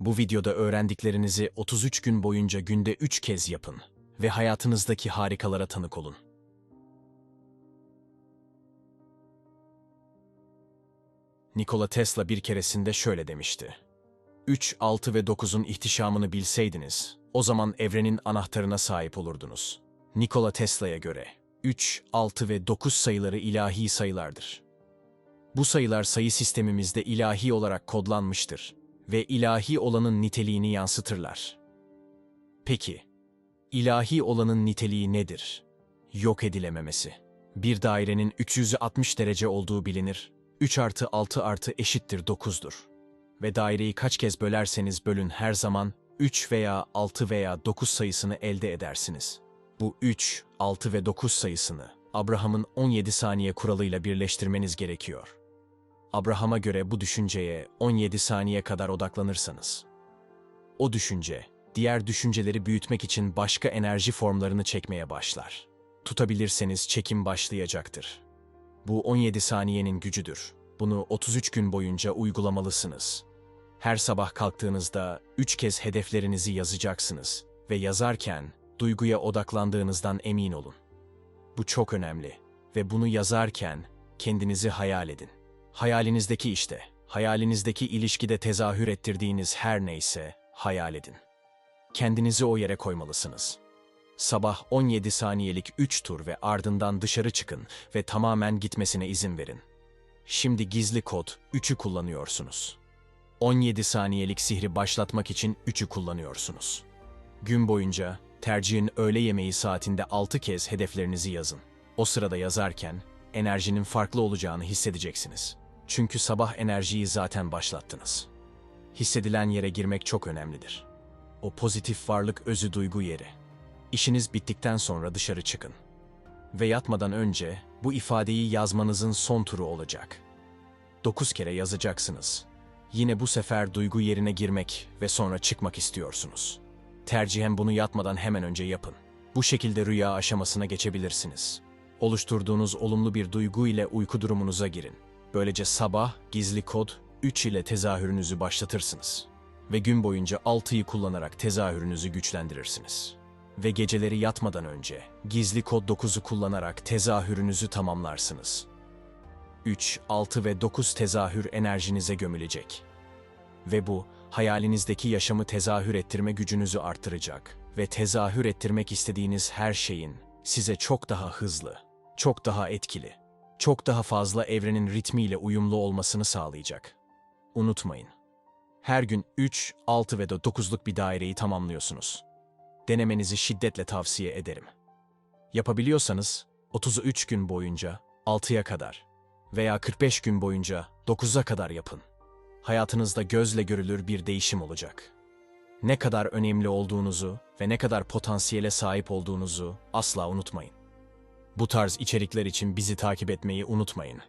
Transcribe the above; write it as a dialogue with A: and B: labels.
A: Bu videoda öğrendiklerinizi 33 gün boyunca günde 3 kez yapın ve hayatınızdaki harikalara tanık olun. Nikola Tesla bir keresinde şöyle demişti. 3, 6 ve 9'un ihtişamını bilseydiniz, o zaman evrenin anahtarına sahip olurdunuz. Nikola Tesla'ya göre 3, 6 ve 9 sayıları ilahi sayılardır. Bu sayılar sayı sistemimizde ilahi olarak kodlanmıştır ve ilahi olanın niteliğini yansıtırlar. Peki, ilahi olanın niteliği nedir? Yok edilememesi. Bir dairenin 360 derece olduğu bilinir. 3 artı 6 artı eşittir 9'dur. Ve daireyi kaç kez bölerseniz bölün her zaman 3 veya 6 veya 9 sayısını elde edersiniz. Bu 3, 6 ve 9 sayısını Abraham'ın 17 saniye kuralıyla birleştirmeniz gerekiyor. Abraham'a göre bu düşünceye 17 saniye kadar odaklanırsanız, o düşünce, diğer düşünceleri büyütmek için başka enerji formlarını çekmeye başlar. Tutabilirseniz çekim başlayacaktır. Bu 17 saniyenin gücüdür. Bunu 33 gün boyunca uygulamalısınız. Her sabah kalktığınızda 3 kez hedeflerinizi yazacaksınız ve yazarken duyguya odaklandığınızdan emin olun. Bu çok önemli ve bunu yazarken kendinizi hayal edin. Hayalinizdeki işte, hayalinizdeki ilişkide tezahür ettirdiğiniz her neyse hayal edin. Kendinizi o yere koymalısınız. Sabah 17 saniyelik 3 tur ve ardından dışarı çıkın ve tamamen gitmesine izin verin. Şimdi gizli kod 3'ü kullanıyorsunuz. 17 saniyelik sihri başlatmak için 3'ü kullanıyorsunuz. Gün boyunca tercihin öğle yemeği saatinde 6 kez hedeflerinizi yazın. O sırada yazarken enerjinin farklı olacağını hissedeceksiniz. Çünkü sabah enerjiyi zaten başlattınız. Hissedilen yere girmek çok önemlidir. O pozitif varlık özü duygu yeri. İşiniz bittikten sonra dışarı çıkın. Ve yatmadan önce bu ifadeyi yazmanızın son turu olacak. 9 kere yazacaksınız. Yine bu sefer duygu yerine girmek ve sonra çıkmak istiyorsunuz. Tercihen bunu yatmadan hemen önce yapın. Bu şekilde rüya aşamasına geçebilirsiniz. Oluşturduğunuz olumlu bir duygu ile uyku durumunuza girin. Böylece sabah gizli kod 3 ile tezahürünüzü başlatırsınız. Ve gün boyunca 6'yı kullanarak tezahürünüzü güçlendirirsiniz. Ve geceleri yatmadan önce gizli kod 9'u kullanarak tezahürünüzü tamamlarsınız. 3, 6 ve 9 tezahür enerjinize gömülecek. Ve bu, hayalinizdeki yaşamı tezahür ettirme gücünüzü artıracak ve tezahür ettirmek istediğiniz her şeyin size çok daha hızlı, çok daha etkili, çok daha fazla evrenin ritmiyle uyumlu olmasını sağlayacak. Unutmayın. Her gün 3, 6 ve de 9'luk bir daireyi tamamlıyorsunuz. Denemenizi şiddetle tavsiye ederim. Yapabiliyorsanız 33 gün boyunca 6'ya kadar veya 45 gün boyunca 9'a kadar yapın. Hayatınızda gözle görülür bir değişim olacak. Ne kadar önemli olduğunuzu ve ne kadar potansiyele sahip olduğunuzu asla unutmayın. Bu tarz içerikler için bizi takip etmeyi unutmayın.